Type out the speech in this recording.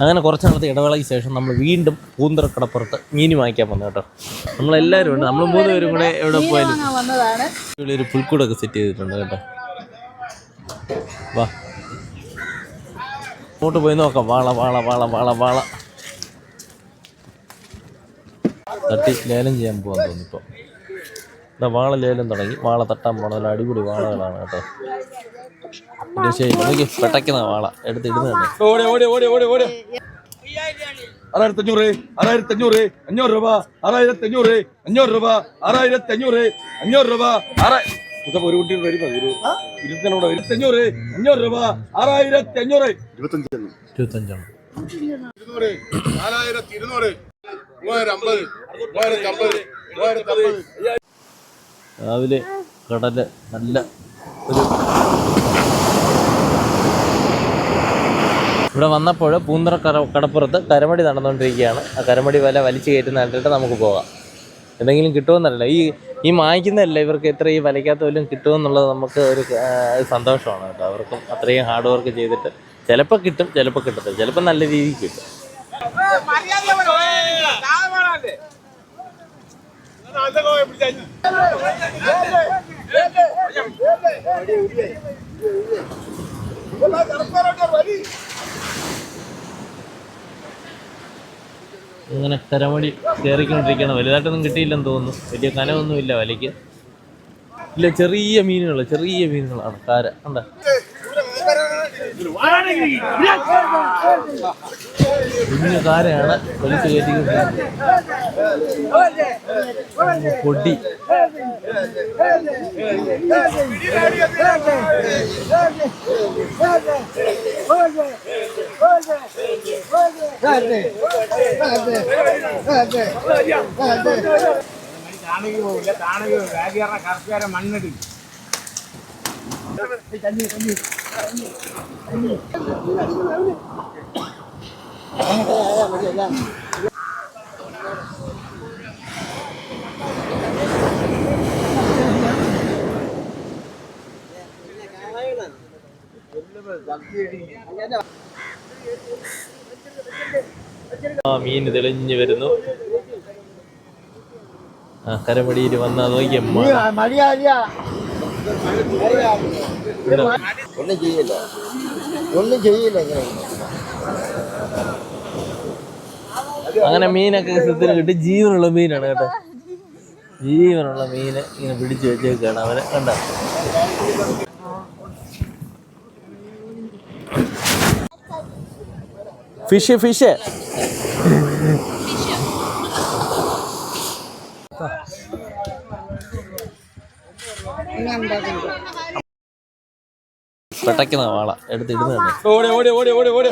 അങ്ങനെ കുറച്ച് നാളത്തെ ഇടവേളയ്ക്ക് ശേഷം നമ്മൾ വീണ്ടും പൂന്തറക്കടപ്പുറത്ത് മീൻ വാങ്ങിക്കാൻ വന്നു കേട്ടോ. നമ്മളെല്ലാവരും ഉണ്ട്. നമ്മൾ മൂന്ന് പേരും കൂടെ എവിടെ പോയാലും ഇവിടെ ഒരു പുൽക്കൂടൊക്കെ സെറ്റ് ചെയ്തിട്ടുണ്ട് കേട്ടോ. വാ. അങ്ങോട്ട് പോയി നോക്കാം. വാള വാള വാള വാള വാള. തട്ടി ലേലം ചെയ്യാൻ പോകാൻ തോന്നിപ്പോ ഇതാ വാള ലേലം തുടങ്ങി. വാള തട്ടാൻ പോണ നല്ല അടിപൊളി വാളകളാണ് കേട്ടോ. ശരി പെട്ടക്കുന്ന പെട്ടയ്ക്കുന്ന വാള. എടുത്ത് ഇടുന്നുണ്ട് ഓടി ഓടി ഓടി ഓടി ഓടി. ആറായിരത്തി അഞ്ഞൂറ് ആറായിരത്തി അഞ്ഞൂറ് അഞ്ഞൂറ് രൂപ ആറായിരത്തി അഞ്ഞൂറ് അഞ്ഞൂറ് രൂപ ആറായിരത്തി അഞ്ഞൂറ് അഞ്ഞൂറ് രൂപ ആറായി ഒരു കുട്ടി വരുന്നത് ഒരു ഇരുപത്തിനോട് ഇരുപത്തി അഞ്ഞൂറ് അഞ്ഞൂറ് രൂപ ആറായിരത്തി അഞ്ഞൂറ് ഇരുപത്തഞ്ചാണ് ഇരുന്നൂറ് നാലായിരത്തി ഇരുന്നൂറ് മൂവായിരം അമ്പത് മൂവായിരത്തി അമ്പത് മൂവായിരത്തി അമ്പത് രാവിലെ കടൽ നല്ല ഒരു ഇവിടെ വന്നപ്പോൾ പൂന്തറ കട കടപ്പുറത്ത് കരമടി നടന്നുകൊണ്ടിരിക്കുകയാണ്. ആ കരമടി വല വലിച്ചു കയറ്റുന്ന കണ്ടിട്ട് നമുക്ക് പോകാം. എന്തെങ്കിലും കിട്ടുമെന്നല്ല. ഈ ഈ മായ്ക്കുന്നതല്ല ഇവർക്ക് എത്ര ഈ വലയ്ക്കാത്ത വല്ലതും കിട്ടുമെന്നുള്ളത് നമുക്ക് ഒരു സന്തോഷമാണ് കേട്ടോ. അവർക്കും അത്രയും ഹാർഡ് വർക്ക് ചെയ്തിട്ട് ചിലപ്പോൾ കിട്ടും ചിലപ്പോൾ കിട്ടത്തില്ല. ചിലപ്പോൾ നല്ല രീതിയിൽ കിട്ടും. ഇങ്ങനെ കരമടി കയറിക്കൊണ്ടിരിക്കുകയാണ്. വലുതായിട്ടൊന്നും കിട്ടിയില്ലെന്ന് തോന്നുന്നു. വലിയ കനമൊന്നുമില്ല വലയ്ക്ക്. ഇല്ല ചെറിയ മീനുകൾ ചെറിയ മീനുകളാണ്. കാര കണ്ട? കുഞ്ഞു കാരയാണ് വലിച്ചു കയറ്റിക്കൊണ്ടിരിക്കുന്നത്. പൊടി. താണകി പോകില്ല താണകി വ്യാപാര കർഷകരെ മണ്ണിടി ആ മീൻ തെളിഞ്ഞു വരുന്നു. ആ കരമടിയിൽ വന്നാ നോക്കിയ ഒന്നും ചെയ്യില്ല. ഒന്നും ചെയ്യില്ല അങ്ങനെ മീനൊക്കെ സ്ഥലത്തിന് കിട്ടി. ജീവനുള്ള മീനാണ് കേട്ടോ. ജീവനുള്ള മീനെ ഇങ്ങനെ പിടിച്ചു വെച്ചേക്കാണ് അവനെ. കണ്ട? ഫിഷ് ഫിഷ് പെട്ടയ്ക്കുന്ന വാള. എടുത്ത് ഓടി ഓടി ഓടി ഓടി ഓടി.